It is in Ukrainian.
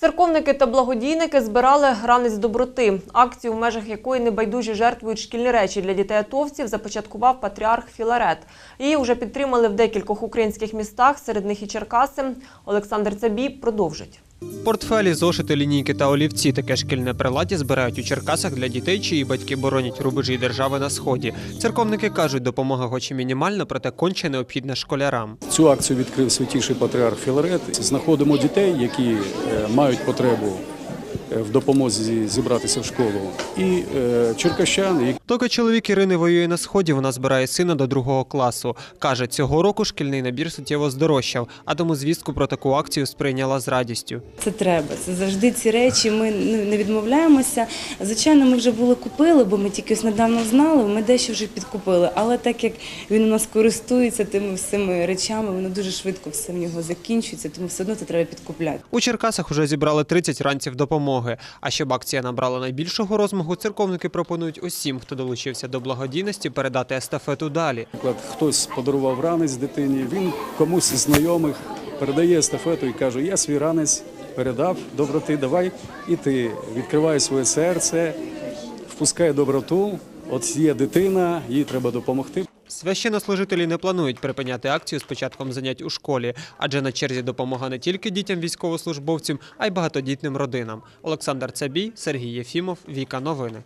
Церковники та благодійники збирали гранець доброти. Акцію, в межах якої небайдужі жертвують шкільні речі для дітей-атовців, започаткував патріарх Філарет. Її вже підтримали в декількох українських містах, серед них і Черкаси. Олександр Цабій продовжить. Портфелі, зошити, лінійки та олівці таке шкільне приладдя збирають у Черкасах для дітей, чиї батьки боронять рубежі держави на сході. Церковники кажуть, допомога хоч і мінімальна, проте конче необхідна школярам. Цю акцію відкрив святіший патріарх Філарет. Знаходимо дітей, які е, мають потребу в допомозі зібратися в школу, і е, черкащан, Доки чоловік Ірини воює на сході, вона збирає сина до другого класу. Каже, цього року шкільний набір суттєво здорожчав, а тому звістку про таку акцію сприйняла з радістю. Це треба. Це завжди ці речі. Ми не відмовляємося. Звичайно, ми вже були купили, бо ми тільки ось недавно знали. Ми дещо вже підкупили. Але так як він у нас користується тими всіми речами, воно дуже швидко все в нього закінчується, тому все одно це треба підкупляти. У Черкасах вже зібрали 30 ранців допомоги. А щоб акція набрала найбільшого розмаху, церковники пропонують усім, хто долучився до благодійності, передати естафету далі. наприклад, хтось подарував ранець дитині, він комусь із знайомих передає естафету і каже: Я свій ранець передав доброти, давай і ти відкриває своє серце, впускає доброту. От є дитина, їй треба допомогти. Священнослужителі не планують припиняти акцію з початком занять у школі, адже на черзі допомога не тільки дітям військовослужбовцям, а й багатодітним родинам. Олександр Цабій, Сергій Єфімов, Віка Новини.